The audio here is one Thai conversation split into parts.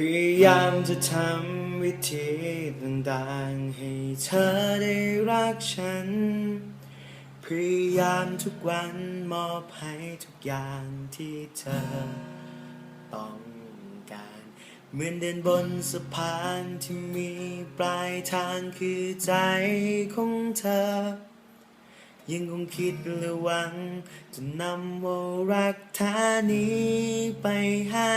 พยายามจะทำวิธีต่างๆ ให้เธอได้รักฉัน พยายามทุกวันมอบให้ทุกอย่างที่เธอต้องการ เหมือนเดินบนสะพานที่มีปลายทางคือใจของเธอ ยังคงคิดและหวัง จะนำว่ารักท่านี้ไปให้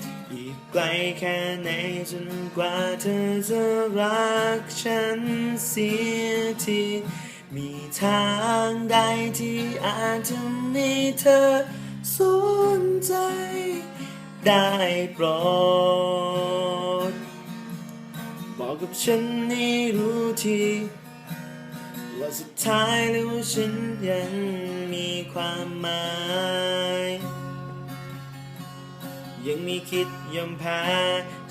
ไกลแค่ไหนจนกว่าเธอจะรักฉันเสียทีมีทางใดที่อาจจะมีเธอสนใจได้โปรด บอกกับฉันให้รู้ทีว่าสุดท้ายแล้วฉันยังมีความหมาย ยังมีคิดยอมแพ้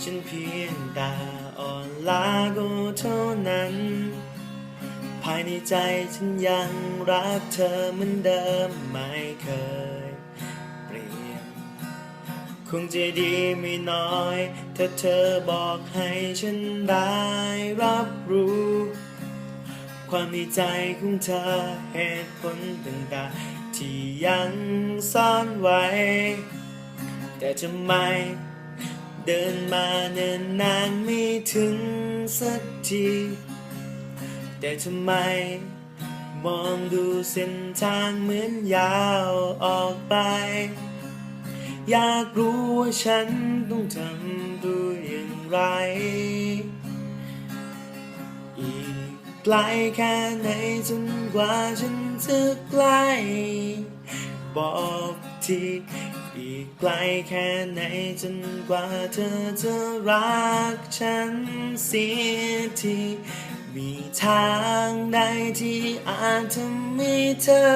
ฉันเพียงแต่อ่อนล้าก็เท่านั้น ภายในใจฉันยังรักเธอเหมือนเดิมไม่เคยเปลี่ยน คงจะดีไม่น้อย ถ้าเธอบอกให้ฉันได้รับรู้ ความในใจของเธอเหตุผลต่างๆที่ยังซ่อนไว้ แต่ทำไม เดินมาเนิ่นนานไม่ถึงสักที แต่ทำไม มองดูเส้นทางเหมือนยาวออกไป อยากรู้ว่าฉันต้องทำตัวอย่างไร อีกไกลแค่ไหนจนกว่าฉันจะใกล้บอกที อีกไกลแค่ไหนจนกว่าเธอจะรักฉันเสียทีมีทางใดที่อาจทำให้เธอ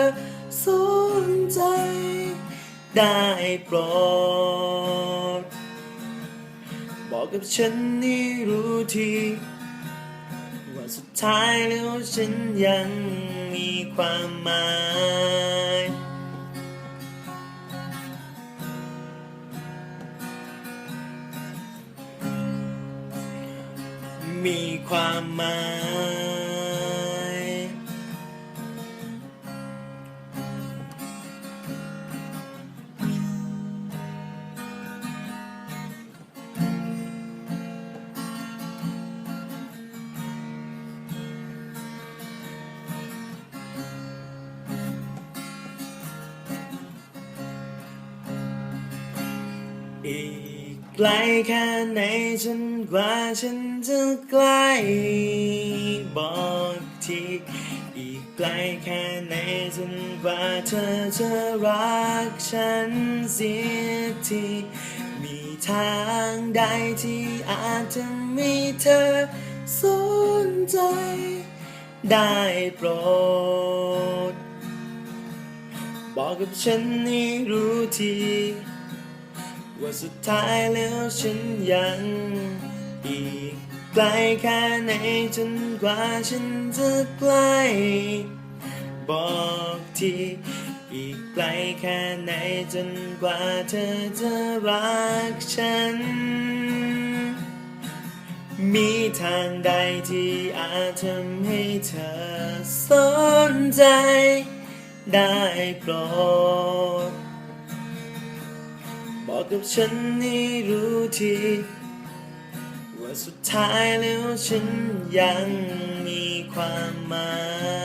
สนใจ ได้โปรด บอกกับฉันให้รู้ทีว่าสุดท้ายแล้วฉันยังมีความหมาย มีความหมาย อีกไกลแค่ไหนจนกว่าฉัน จะใกล้บอกทีอีกไกลแค่ไหนจนกว่าเธอจะรักฉันเสียทีมีทางใดที่อาจจะมีเธอสนใจ ได้โปรด บอกกับฉันให้รู้ทีว่าสุดท้ายแล้วฉันยังอีก ไกลแค่ไหนจนกว่าฉันจะใกล้บอกทีอีกไกลแค่ไหนจนกว่าเธอจะรักฉัน มีทางใดที่อาจทำให้เธอสนใจได้โปรดบอกกับฉันให้รู้ที สุดท้ายแล้วฉันยังมีความหมาย